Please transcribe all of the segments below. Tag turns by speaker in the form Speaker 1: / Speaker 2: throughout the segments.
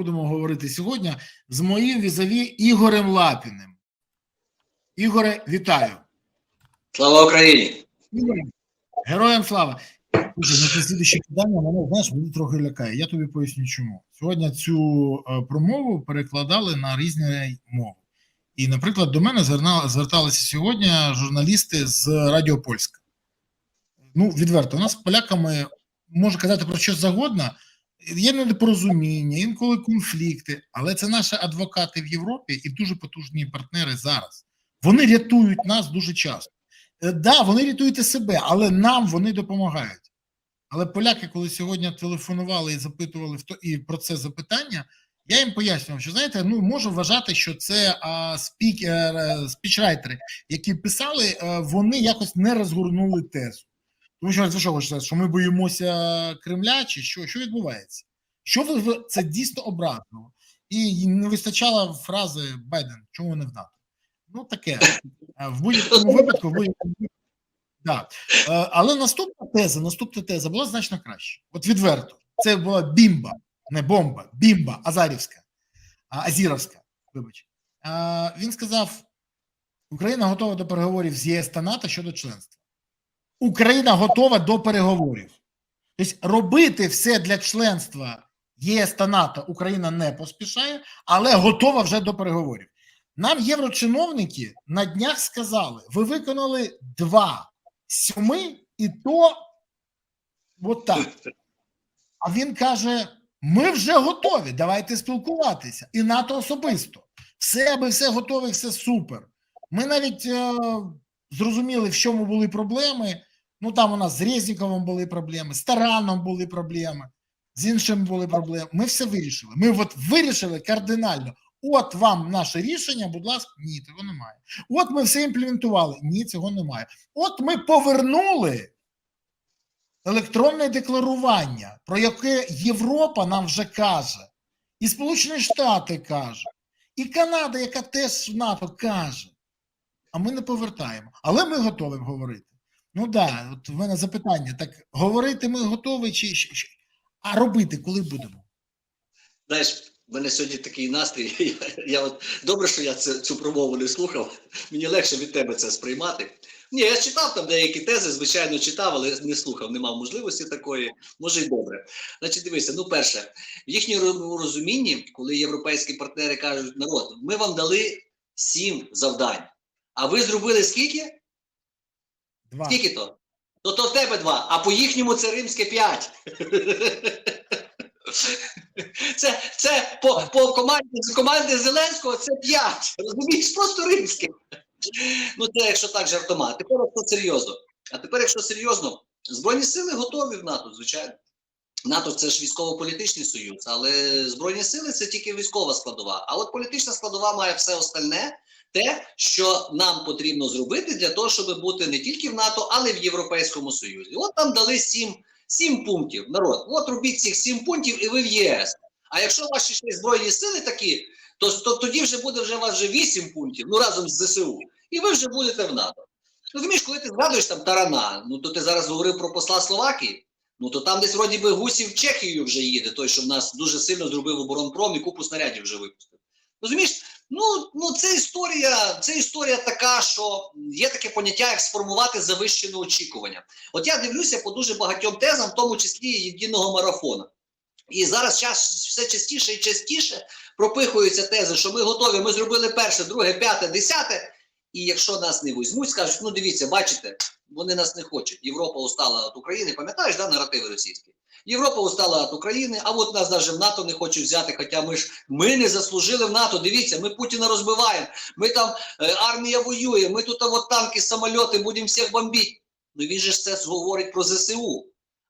Speaker 1: будемо говорити сьогодні з моїм візаві Ігорем Лапіним. Ігоре, вітаю.
Speaker 2: Слава Україні!
Speaker 1: Ігоре, героям слава. Слідуще питання мене знаєш, мені трохи лякає. Я тобі поясню, чому. Сьогодні цю е, промову перекладали на різні мови. І, наприклад, до мене зверталися сьогодні журналісти з Радіо Польська. Ну, відверто, у нас з поляками може казати про що завгодно. Є недопорозуміння, інколи конфлікти, але це наші адвокати в Європі і дуже потужні партнери зараз. Вони рятують нас дуже часто. Е, Да, вони рятують себе, але нам вони допомагають. Але поляки, коли сьогодні телефонували і запитували в то і про це запитання, я їм пояснював, що знаєте, ну можу вважати, що це а, спік, е, спічрайтери, які писали, е, вони якось не розгорнули тезу. Тому що ви що хочете що ми боїмося Кремля, чи що, що відбувається? Що ви ви- це дійсно образливо? І не вистачало фрази Байден, чому не в НАТО? Ну таке. Е, В будь-якому випадку, в. Да. Е, Але наступна теза, наступна теза була значно краще. От відверто, це була бімба, не бомба, бімба Азарівська, Азіровська. Вибач. Е, Він сказав: Україна готова до переговорів з ЄС та НАТО щодо членства. Україна готова до переговорів. Тобто робити все для членства ЄС та НАТО Україна не поспішає, але готова вже до переговорів. Нам єврочиновники на днях сказали: ви виконали два сьоми, і то от так. А він каже: ми вже готові, давайте спілкуватися. І НАТО особисто. Все аби все готове, все супер. Ми навіть е, зрозуміли, в чому були проблеми. Ну там у нас з Резніковим були проблеми, з Тараном були проблеми, з іншим були проблеми. Ми все вирішили. Ми от вирішили кардинально. От вам наше рішення, будь ласка, ні, цього немає. От ми все імплементували. Ні, цього немає. От ми повернули електронне декларування, про яке Європа нам вже каже, і Сполучені Штати каже, і Канада, яка теж в НАТО каже. А ми не повертаємо. Але ми готові говорити. Ну да, от в мене запитання: так говорити ми готові, чи- а робити коли будемо?
Speaker 2: Знаєш, в мене сьогодні такий настрій. Я, я от добре, що я це, цю промову не слухав. Мені легше від тебе це сприймати. Ні, я читав там деякі тези, звичайно, читав, але не слухав, не мав можливості такої. Може й добре. Значить, дивися, ну перше, в їхньому розумінні, коли європейські партнери кажуть, народ, ми вам дали сім завдань. А ви зробили скільки?
Speaker 1: Два.
Speaker 2: Скільки то? Ну то в тебе два, а по їхньому це римське п'ять. Це, це по, по команді, команди Зеленського це п'ять. Розумієш, просто римське. Ну, це якщо так жартома. Тепер якщо серйозно. А тепер, якщо серйозно, Збройні сили готові в НАТО, звичайно. НАТО це ж військово-політичний союз, але Збройні сили це тільки військова складова. А от політична складова має все остальне, те, що нам потрібно зробити для того, щоб бути не тільки в НАТО, але й в Європейському Союзі. От там дали сім, сім пунктів. Народ, от робіть цих сім пунктів, і ви в ЄС. А якщо ваші ще збройні сили такі, то, то тоді вже буде вже у вас вже вісім пунктів, ну разом з ЗСУ, і ви вже будете в НАТО. Розумієш, коли ти згадуєш там Тарана, ну то ти зараз говорив про посла Словакії. Ну то там десь вроді би Гусів Чехію вже їде, той, що в нас дуже сильно зробив оборонпром і купу снарядів вже випустив. Розумієш, ну, ну це історія, це історія така, що є таке поняття, як сформувати завищене очікування. От я дивлюся по дуже багатьом тезам, в тому числі єдиного марафону. І зараз час все частіше і частіше пропихуються тези, що ми готові, ми зробили перше, друге, п'яте, десяте. І якщо нас не візьмуть, скажуть, ну дивіться, бачите, вони нас не хочуть. Європа устала від України, пам'ятаєш, да, наративи російські? Європа устала від України, а от нас навіть в НАТО не хочуть взяти, хоча ми ж ми не заслужили в НАТО. Дивіться, ми Путіна розбиваємо, ми там е, армія воює, ми тут от танки, самольоти, будемо всіх бомбити. Ну він же ж це говорить про ЗСУ.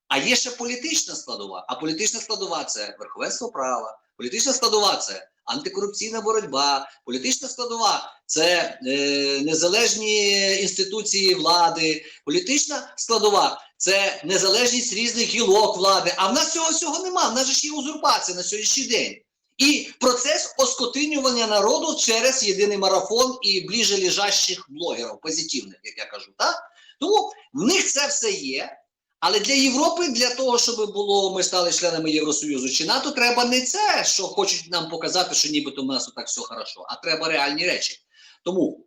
Speaker 2: А є ще політична складова. А політична складова це верховенство права, політична складова це антикорупційна боротьба, політична складова це е, незалежні інституції влади, політична складова це незалежність різних гілок влади. А в нас цього всього нема. В нас ж є узурпація на сьогоднішній день. І процес оскотинювання народу через єдиний марафон і ближе лежащих блогерів, позитивних, як я кажу. Так? Тому в них це все є. Але для Європи, для того, щоб було, ми стали членами Євросоюзу чи НАТО, треба не це, що хочуть нам показати, що нібито в нас так все хорошо, а треба реальні речі. Тому,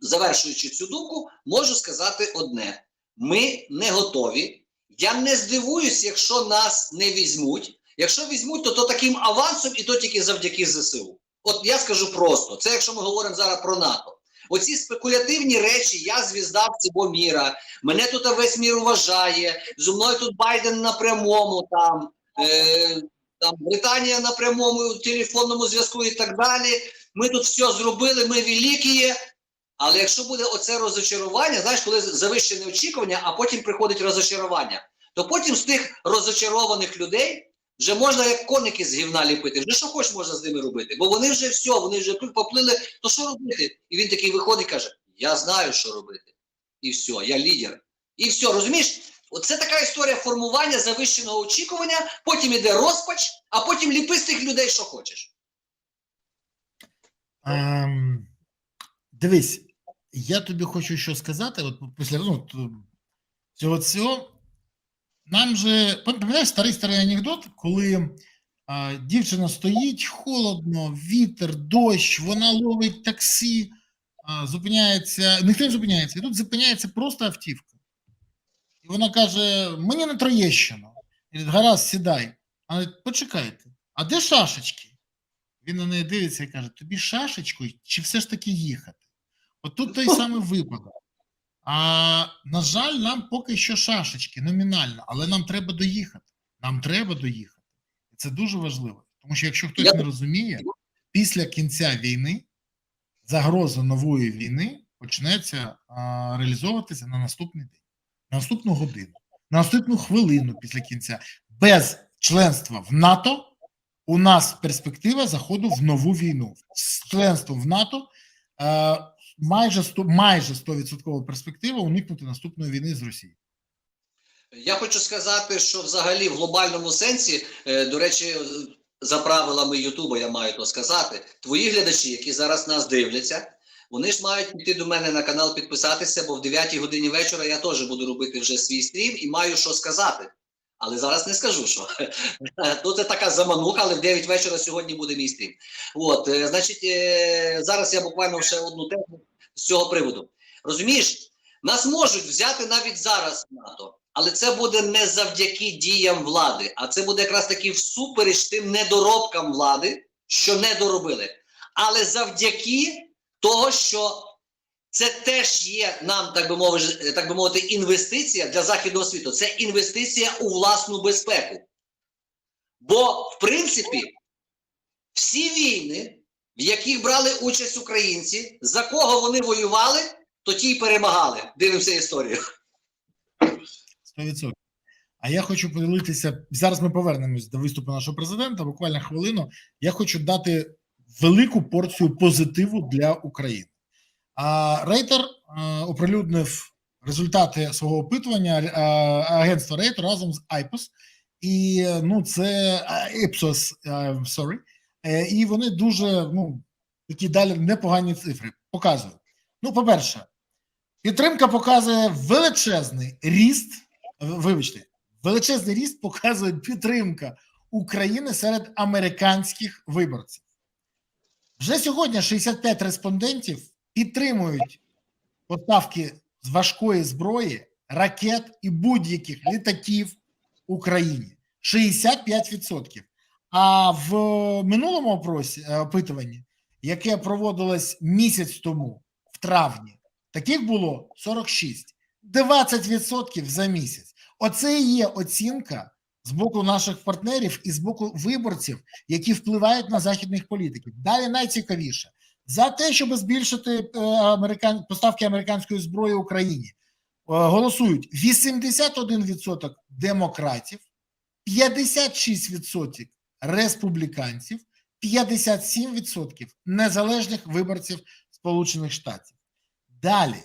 Speaker 2: завершуючи цю думку, можу сказати одне: ми не готові. Я не здивуюсь, якщо нас не візьмуть. Якщо візьмуть, то, то таким авансом і то тільки завдяки ЗСУ. От я скажу просто: це якщо ми говоримо зараз про НАТО. Оці спекулятивні речі, я звізда всього міра, мене тут весь мір вважає, зі мною тут Байден на прямому, там, е, там Британія на прямому телефонному зв'язку і так далі. Ми тут все зробили, ми великі. Але якщо буде оце розочарування, знаєш, коли завищене очікування, а потім приходить розочарування, то потім з тих розочарованих людей вже можна як коники з гівна ліпити, вже що хоч можна з ними робити, бо вони вже все, вони вже поплили, то що робити? І він такий виходить і каже: Я знаю, що робити. І все, я лідер. І все, розумієш? Оце така історія формування завищеного очікування, потім іде розпач, а потім ліпи з тих людей, що хочеш.
Speaker 1: Ем, дивись, я тобі хочу що сказати. От після ну, цього цього. Нам же пам'ятаєш старий старий анекдот, коли а, дівчина стоїть, холодно, вітер, дощ, вона ловить таксі, а, зупиняється, ніхто не зупиняється, і тут зупиняється просто автівка. І вона каже: мені на Троєщину. І говорить, гаразд, сідай. А почекайте, а де шашечки? Він на неї дивиться і каже: тобі шашечкою чи все ж таки їхати? От тут той самий випадок. А на жаль, нам поки що шашечки номінально, але нам треба доїхати. Нам треба доїхати. І це дуже важливо. Тому що якщо хтось не розуміє, після кінця війни загроза нової війни почнеться а, реалізовуватися на наступний день, на наступну годину, на наступну хвилину після кінця. Без членства в НАТО у нас перспектива заходу в нову війну. З членством в НАТО е, майже 100, майже 100% перспектива уникнути наступної війни з Росією.
Speaker 2: Я хочу сказати, що взагалі в глобальному сенсі, е, до речі, за правилами Ютуба я маю то сказати, твої глядачі, які зараз нас дивляться, вони ж мають піти до мене на канал підписатися, бо в 9 годині вечора я теж буду робити вже свій стрім і маю що сказати. Але зараз не скажу, що ну, це така замануха, але в 9 вечора сьогодні буде мій стрім. От, е, значить, е, зараз я буквально ще одну тему з цього приводу. Розумієш, нас можуть взяти навіть зараз НАТО. Але це буде не завдяки діям влади, а це буде якраз таки всупереч тим недоробкам влади, що не доробили. Але завдяки того, що це теж є нам, так би мовити, так би мовити, інвестиція для західного світу. Це інвестиція у власну безпеку. Бо, в принципі, всі війни, в яких брали участь українці, за кого вони воювали, то ті й перемагали. Дивимося історію.
Speaker 1: 100%. А я хочу поділитися. Зараз ми повернемось до виступу нашого президента. Буквально хвилину. Я хочу дати велику порцію позитиву для України. Рейтер е, оприлюднив результати свого опитування е, агентства Рейтер разом з IPOS. І е, ну, це Ipsos, sorry. І вони дуже ну, такі далі непогані цифри показують. Ну, по-перше, підтримка показує величезний ріст. Вибачте, величезний ріст показує підтримка України серед американських виборців. Вже сьогодні 65 респондентів підтримують поставки з важкої зброї, ракет і будь-яких літаків Україні. 65%. А в минулому опросі е, опитуванні, яке проводилось місяць тому, в травні, таких було 46. 20% за місяць. Оце і є оцінка з боку наших партнерів і з боку виборців, які впливають на західних політиків. Далі найцікавіше за те, щоб збільшити е, американ... поставки американської зброї Україні. е, Голосують 81% демократів, 56% республіканців, 57% незалежних виборців Сполучених Штатів. Далі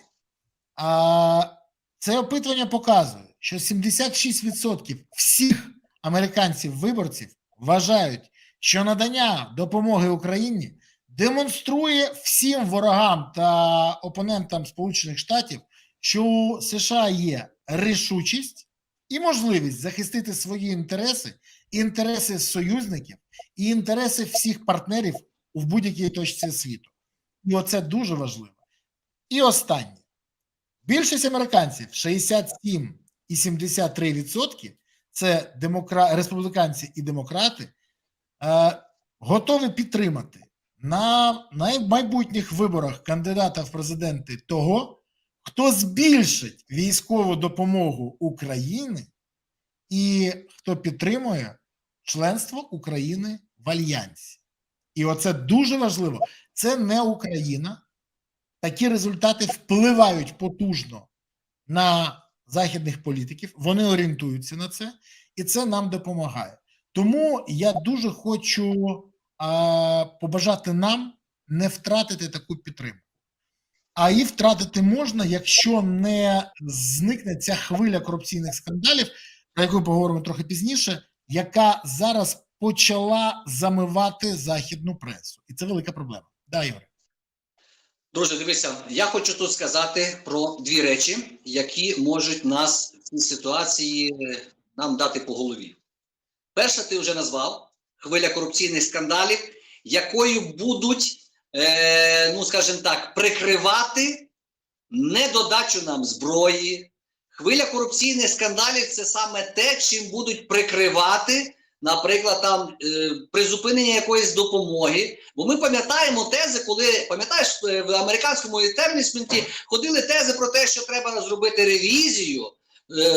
Speaker 1: це опитування показує, що 76% всіх американців-виборців вважають, що надання допомоги Україні демонструє всім ворогам та опонентам Сполучених Штатів, що у США є рішучість і можливість захистити свої інтереси, інтереси союзників і інтереси всіх партнерів у будь-якій точці світу. І оце дуже важливо. І останнє. Більшість американців 67,73% це демокра... республіканці і демократи, е, готові підтримати на майбутніх виборах кандидата в президенти того, хто збільшить військову допомогу України і хто підтримує членство України в Альянсі. І оце дуже важливо. Це не Україна. Такі результати впливають потужно на західних політиків. Вони орієнтуються на це, і це нам допомагає. Тому я дуже хочу побажати нам не втратити таку підтримку. А її втратити можна, якщо не зникне ця хвиля корупційних скандалів, про яку поговоримо трохи пізніше, яка зараз почала замивати західну пресу, і це велика проблема. Да, Ігор?
Speaker 2: Друже, дивися, я хочу тут сказати про дві речі, які можуть нас в цій ситуації е, нам дати по голові. Перша, ти вже назвав хвиля корупційних скандалів, якою будуть, е, ну скажімо так, прикривати недодачу нам зброї. Хвиля корупційних скандалів це саме те, чим будуть прикривати, наприклад, там е, призупинення якоїсь допомоги. Бо ми пам'ятаємо тези, коли пам'ятаєш е, в американському етернісменті ходили тези про те, що треба зробити ревізію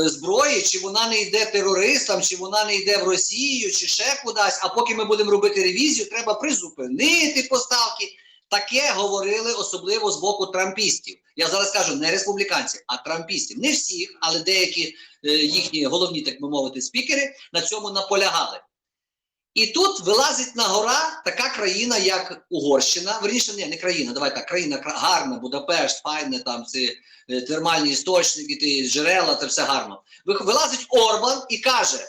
Speaker 2: зброї, чи вона не йде терористам, чи вона не йде в Росію, чи ще кудись. А поки ми будемо робити ревізію, треба призупинити поставки. Таке говорили особливо з боку трампістів. Я зараз кажу не республіканців, а трампістів. Не всіх, але деякі е, їхні головні, так би мовити, спікери на цьому наполягали. І тут вилазить на гора така країна, як Угорщина. Верніше, ні, не країна, давай так, країна гарна, Будапешт, файне, там ці е, термальні істочники, ті джерела, це все гарно. Вилазить Орбан і каже,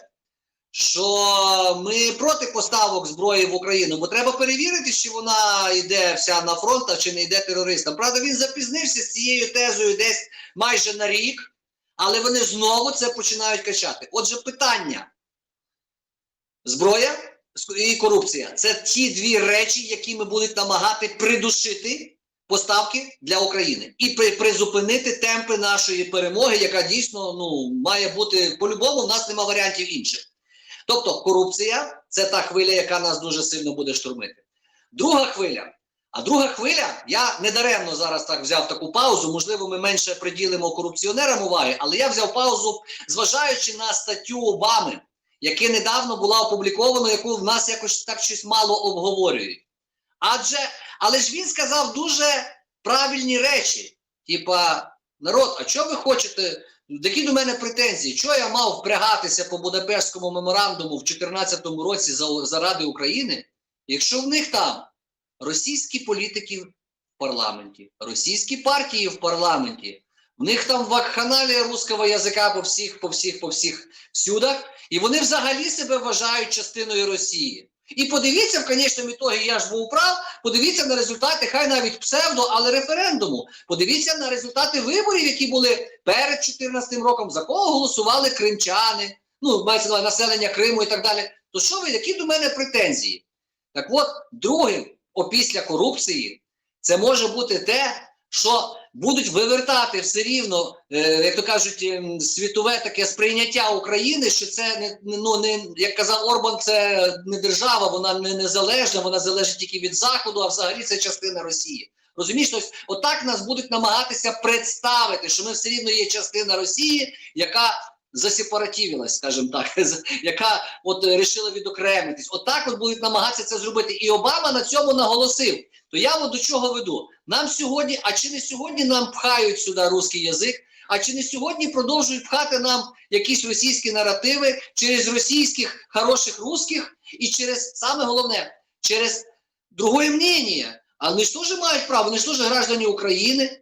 Speaker 2: що ми проти поставок зброї в Україну, бо треба перевірити, чи вона йде вся на фронт, а чи не йде терористам. Правда, він запізнився з цією тезою десь майже на рік, але вони знову це починають качати. Отже, питання: зброя і корупція це ті дві речі, які ми будуть намагати придушити поставки для України і при, призупинити темпи нашої перемоги, яка дійсно ну має бути по-любому. У нас нема варіантів інших. Тобто, корупція це та хвиля, яка нас дуже сильно буде штурмити. Друга хвиля. А друга хвиля, я недаремно зараз так взяв таку паузу. Можливо, ми менше приділимо корупціонерам уваги, але я взяв паузу, зважаючи на статтю Обами, яка недавно була опублікована, яку в нас якось так щось мало обговорюють. Адже, але ж він сказав дуже правильні речі. Типа, народ, а що ви хочете? Які до мене претензії? Чого я мав впрягатися по Будапештському меморандуму в 2014 році за, заради України, якщо в них там російські політики в парламенті, російські партії в парламенті, в них там вакханалія русского язика по всіх, по всіх, по всіх всюдах, і вони взагалі себе вважають частиною Росії. І подивіться в конечному ітогі, я ж був прав, подивіться на результати, хай навіть псевдо, але референдуму. Подивіться на результати виборів, які були перед 2014 роком, за кого голосували кримчани, ну, мається на населення Криму і так далі. То що ви, які до мене претензії? Так от, другим, опісля корупції, це може бути те, що будуть вивертати все рівно, е, як то кажуть, ем, світове таке сприйняття України, що це не ну не як казав Орбан, це не держава, вона не незалежна, вона залежить тільки від заходу, а взагалі це частина Росії. Розумієш, тобто, отак нас будуть намагатися представити, що ми все рівно є частина Росії, яка засепаративилась, скажімо так, яка от е, рішила відокремитись. Отак от будуть намагатися це зробити. І Обама на цьому наголосив. То я от до чого веду? Нам сьогодні, а чи не сьогодні нам пхають сюди русський язик? А чи не сьогодні продовжують пхати нам якісь російські наративи через російських хороших русських і через саме головне через другое мнение? А вони ж теж мають право, вони ж теж граждані України.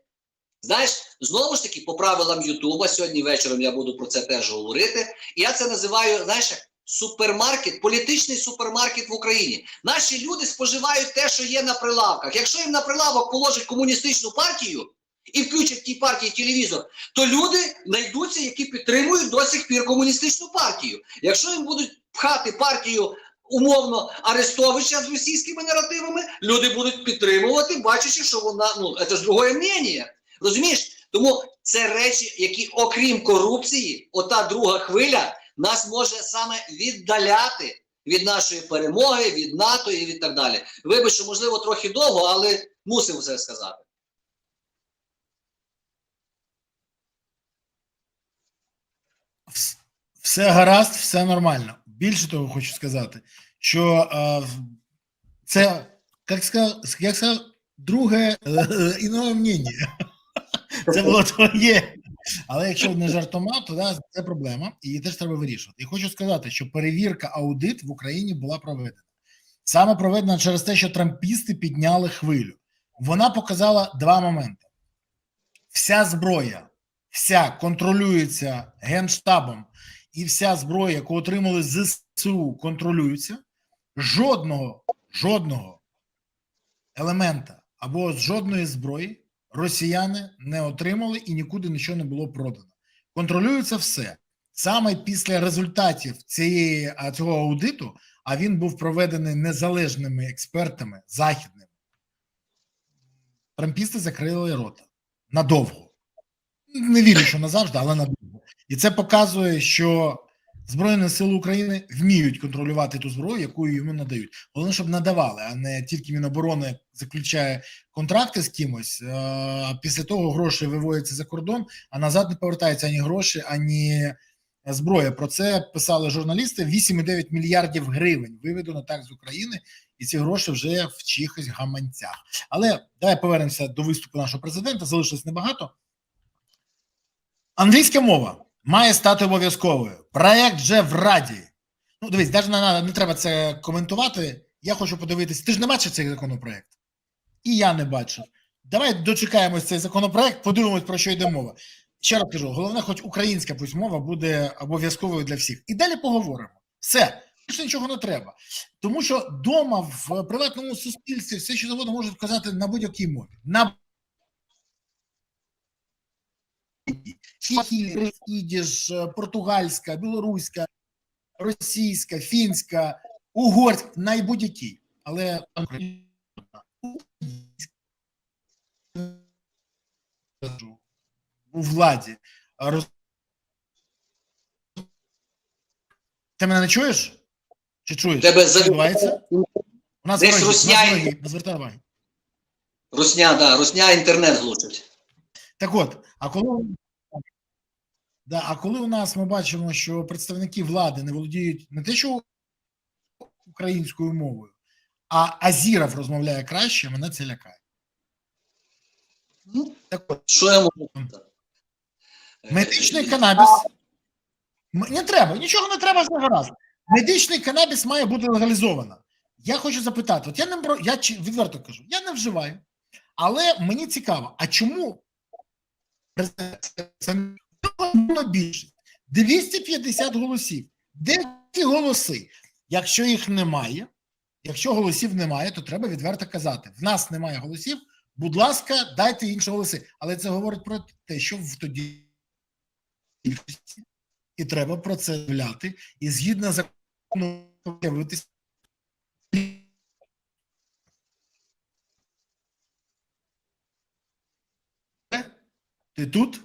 Speaker 2: Знаєш, знову ж таки, по правилам Ютуба, сьогодні вечором я буду про це теж говорити. І я це називаю, знаєш, супермаркет, політичний супермаркет в Україні. Наші люди споживають те, що є на прилавках. Якщо їм на прилавок положить комуністичну партію, і включать ті партії телевізор, то люди знайдуться, які підтримують до сих пір комуністичну партію. Якщо їм будуть пхати партію умовно Арестовича з російськими наративами, люди будуть підтримувати, бачачи, що вона ну це ж другое мнення. Розумієш? Тому це речі, які, окрім корупції, ота друга хвиля нас може саме віддаляти від нашої перемоги, від НАТО і від так далі. Вибач, що можливо трохи довго, але мусив все сказати.
Speaker 1: Все гаразд, все нормально. Більше того, хочу сказати, що е, це, як сказав, як сказав друге е, іного мнення. Це було твоє. Але якщо не жартома, то да, це проблема, і її теж треба вирішувати. І хочу сказати, що перевірка аудит в Україні була проведена. Саме проведена через те, що трампісти підняли хвилю. Вона показала два моменти: вся зброя, вся контролюється генштабом, і вся зброя, яку отримали з ЗСУ, контролюється. Жодного, жодного елемента або жодної зброї росіяни не отримали і нікуди нічого не було продано. Контролюється все. Саме після результатів цієї, цього аудиту, а він був проведений незалежними експертами західними, трампісти закрили рота надовго. Не вірю, що назавжди, але надовго. І це показує, що Збройні сили України вміють контролювати ту зброю, яку йому надають. Головне, щоб надавали, а не тільки Міноборони заключає контракти з кимось, е, а після того гроші виводяться за кордон, а назад не повертаються ані гроші, ані зброя. Про це писали журналісти. 8,9 мільярдів гривень виведено так з України, і ці гроші вже в чихось гаманцях. Але давай повернемося до виступу нашого президента. Залишилось небагато. Англійська мова має стати обов'язковою. Проект вже в Раді. Ну, дивись, навіть не, не треба це коментувати. Я хочу подивитись. Ти ж не бачив цей законопроект? І я не бачив. Давай дочекаємось цей законопроект, подивимось, про що йде мова. Ще раз кажу: головне, хоч українська пусть мова буде обов'язковою для всіх. І далі поговоримо. Все, більше нічого не треба. Тому що вдома в приватному суспільстві все, що завгодно можуть казати на будь-якій мові. На Чехія, ідіш, португальська, білоруська, російська, фінська, угорська, найбудь-які. Але у владі. Ти мене не чуєш? Чи чуєш?
Speaker 2: Тебе
Speaker 1: Що відбувається? У нас
Speaker 2: Десь русня-. Русня, да, Русня інтернет глушить.
Speaker 1: Так от, а коли, да, а коли у нас ми бачимо, що представники влади не володіють не те, що українською мовою, а Азіров розмовляє краще, мене це лякає.
Speaker 2: Ну,
Speaker 1: Так
Speaker 2: що я можу
Speaker 1: медичний канабіс. Не треба, нічого не треба, все гаразд. Медичний канабіс має бути легалізовано. Я хочу запитати: от я не я відверто кажу, я не вживаю, але мені цікаво, а чому це більшість? 250 голосів. Де ті голоси? Якщо їх немає, якщо голосів немає, то треба відверто казати: в нас немає голосів. Будь ласка, дайте інші голоси. Але це говорить про те, що в тоді більшості, і треба про це заявляти, і згідно закону з'явитися. Ти тут?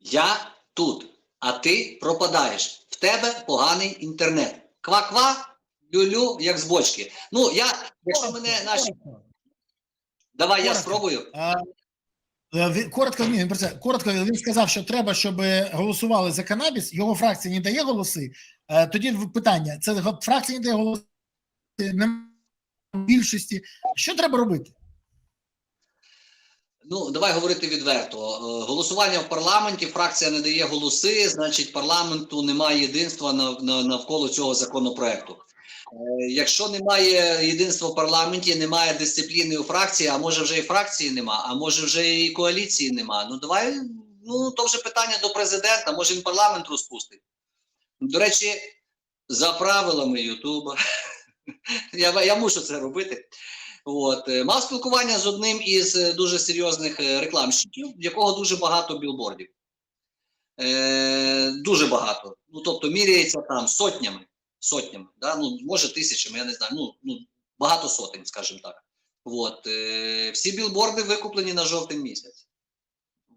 Speaker 2: Я тут, а ти пропадаєш. В тебе поганий інтернет. Ква-ква, лю-лю, як з бочки. Ну, я, якщо мене наші. Давай я спробую.
Speaker 1: Е, Коротко, він про це. Коротко, він сказав, що треба, щоб голосували за канабіс. Його фракція не дає голоси. Е, Тоді питання: це фракція не дає голоси немає більшості. Що треба робити?
Speaker 2: Ну, давай говорити відверто. Е, Голосування в парламенті, фракція не дає голоси, значить, парламенту немає єдинства навколо цього законопроекту. Е, Якщо немає єдинства в парламенті, немає дисципліни у фракції, а може вже і фракції нема, а може вже і коаліції нема. Ну давай, ну то вже питання до президента, може він парламент розпустить. До речі, за правилами Ютуба, я, я мушу це робити. От, е, мав спілкування з одним із е, дуже серйозних е, рекламщиків, в якого дуже багато білбордів. Е, дуже багато. Ну, тобто міряється там сотнями, сотнями, да? ну, може тисячами, я не знаю, ну, ну багато сотень, скажімо так. От, е, всі білборди викуплені на жовтий місяць.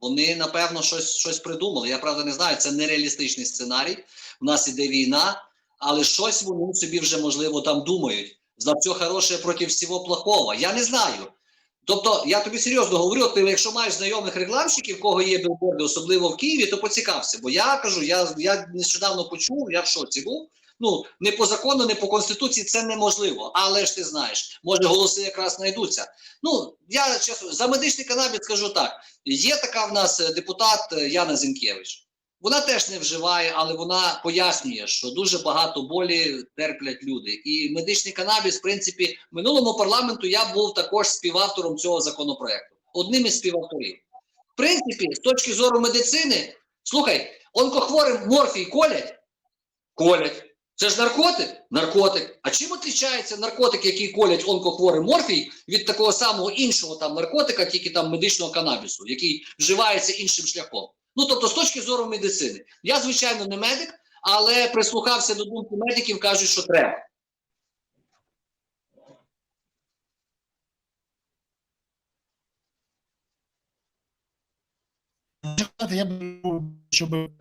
Speaker 2: Вони, напевно, щось, щось придумали. Я правда не знаю, це нереалістичний сценарій. У нас іде війна, але щось вони собі вже, можливо, там думають. За все хороше проти всього плохого. Я не знаю. Тобто, я тобі серйозно говорю, ти, якщо маєш знайомих рекламщиків, кого є білборди, особливо в Києві, то поцікався. Бо я кажу, я, я нещодавно почув, я в шоці був. Ну, не по закону, не по конституції це неможливо. Але ж ти знаєш, може голоси якраз знайдуться. Ну, я чесно, за медичний канабіс скажу так: є така в нас е, депутат е, Яна Зінкевич. Вона теж не вживає, але вона пояснює, що дуже багато болі терплять люди. І медичний канабіс, в принципі, минулому парламенту я був також співавтором цього законопроекту, одним із співавторів. В принципі, з точки зору медицини, слухай, онкохворим морфій колять? Колять. Це ж наркотик? Наркотик. А чим відрізняється наркотик, який колять онкохворим морфій, від такого самого іншого там наркотика, тільки там медичного канабісу, який вживається іншим шляхом? Ну тобто, з точки зору медицини. Я, звичайно, не медик, але прислухався до думки медиків, кажуть, що треба.
Speaker 1: Я б щоб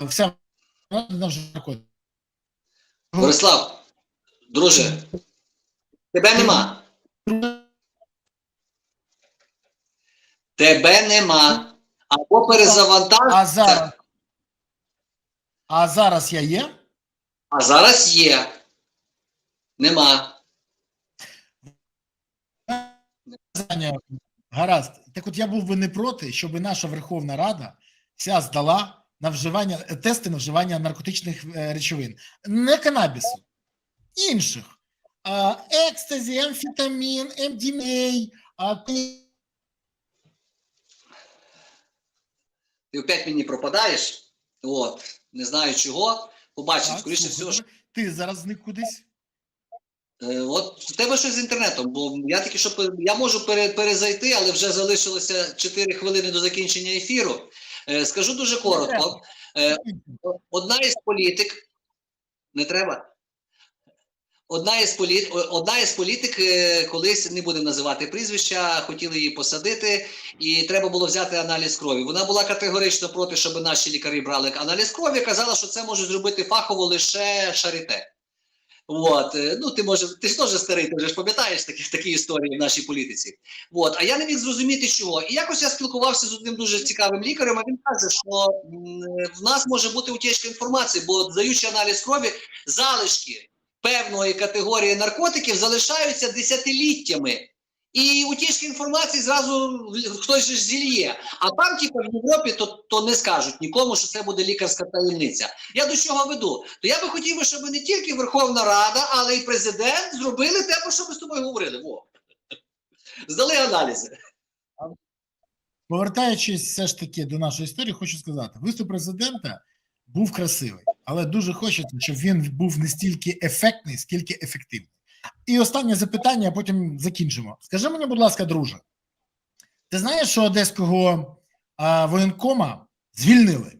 Speaker 1: вся
Speaker 2: Борислав, друже, тебе нема. Тебе нема. Або перезавантаж,
Speaker 1: А зараз а зараз я є?
Speaker 2: а зараз є. Нема.
Speaker 1: Гаразд. Так от я був би не проти, щоб наша Верховна Рада вся здала на вживання тести на вживання наркотичних е, речовин, не канабісу, інших. Екстазі, амфетамін, МДМА, а, ти-
Speaker 2: опять мені пропадаєш. От, не знаю чого. Побачимо, скоріше всього, що
Speaker 1: ти зараз зник кудись.
Speaker 2: Е, От в тебе щось з інтернетом, бо я тільки що я можу пере, перезайти, але вже залишилося 4 хвилини до закінчення ефіру. Е, Скажу дуже коротко. Е, Одна із політик не треба. Одна із політ, одна із політик е, колись не будемо називати прізвища, хотіли її посадити, і треба було взяти аналіз крові. Вона була категорично проти, щоб наші лікарі брали аналіз крові. Казала, що це може зробити фахово лише шарите. От, е, ну ти може, ти ж теж старий, ти вже ж пам'ятаєш такі, такі історії в нашій політиці. От, а я не міг зрозуміти, чого. І якось я спілкувався з одним дуже цікавим лікарем, а він каже, що в нас може бути утічка інформації, бо даючи аналіз крові, залишки певної категорії наркотиків залишаються десятиліттями. І утічки інформації зразу хтось ж зільє. А там, типу, в Європі то, то не скажуть нікому, що це буде лікарська таємниця. Я до чого веду? То я би хотів, щоб не тільки Верховна Рада, але й президент зробили те, про що ми з тобою говорили. Во. Здали аналізи.
Speaker 1: Повертаючись все ж таки до нашої історії, хочу сказати: виступ президента був красивий, але дуже хочеться, щоб він був не стільки ефектний, скільки ефективний. І останнє запитання, а потім закінчимо. Скажи мені, будь ласка, друже, ти знаєш, що одеського а, воєнкома звільнили?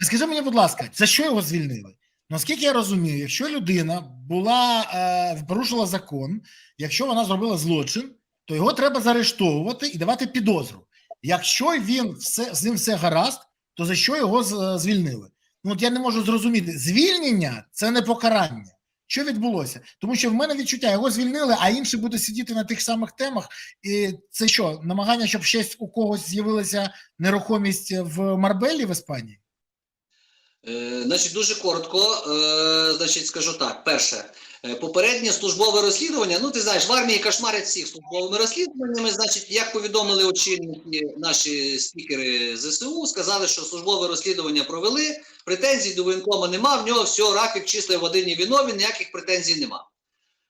Speaker 1: Скажи мені, будь ласка, за що його звільнили? Наскільки я розумію, якщо людина була е, порушила закон, якщо вона зробила злочин, то його треба заарештовувати і давати підозру. Якщо він все з ним все гаразд, то за що його звільнили? Ну от я не можу зрозуміти. Звільнення це не покарання. Що відбулося? Тому що в мене відчуття його звільнили, а інший буде сидіти на тих самих темах. І це що, намагання, щоб щось у когось з'явилася нерухомість в Марбелі в Іспанії?
Speaker 2: Е, значить, дуже коротко, е, значить, скажу так: перше, е, попереднє службове розслідування. Ну, ти знаєш, в армії кошмарять всіх службовими розслідуваннями. Значить, як повідомили очільники наші спікери ЗСУ, сказали, що службове розслідування провели. Претензій до воєнкома нема. В нього все, раків чистої води ні вінові, ніяких претензій нема.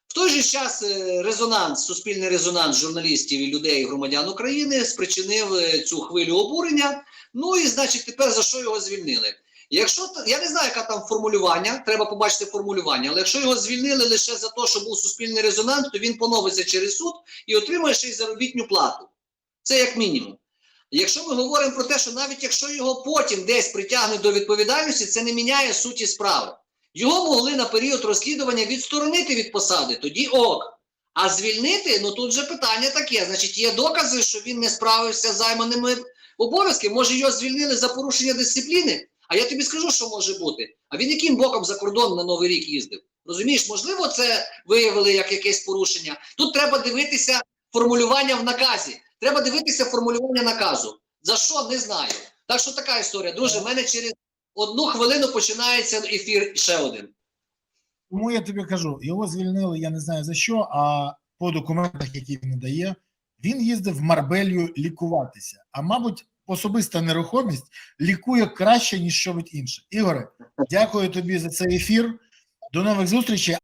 Speaker 2: В той же час резонанс, суспільний резонанс журналістів і людей, громадян України спричинив цю хвилю обурення. Ну і значить, тепер за що його звільнили? Якщо я не знаю, яка там формулювання, треба побачити формулювання, але якщо його звільнили лише за те, що був суспільний резонанс, то він поновиться через суд і отримує ще й заробітну плату. Це як мінімум. Якщо ми говоримо про те, що навіть якщо його потім десь притягнуть до відповідальності, це не міняє суті справи. Його могли на період розслідування відсторонити від посади, тоді ок. А звільнити, ну тут же питання таке. Значить, є докази, що він не справився з займаними обов'язками. Може, його звільнили за порушення дисципліни? А я тобі скажу, що може бути. А він яким боком за кордон на Новий рік їздив? Розумієш, можливо, це виявили як якесь порушення. Тут треба дивитися формулювання в наказі. Треба дивитися формулювання наказу. За що не знаю. Так що така історія. Друже, в мене через одну хвилину починається ефір ще один.
Speaker 1: Тому я тобі кажу, його звільнили, я не знаю за що, а по документах, які він надає, він їздив в Марбелью лікуватися. А мабуть, особиста нерухомість лікує краще, ніж що інше. Ігоре, дякую тобі за цей ефір. До нових зустрічей.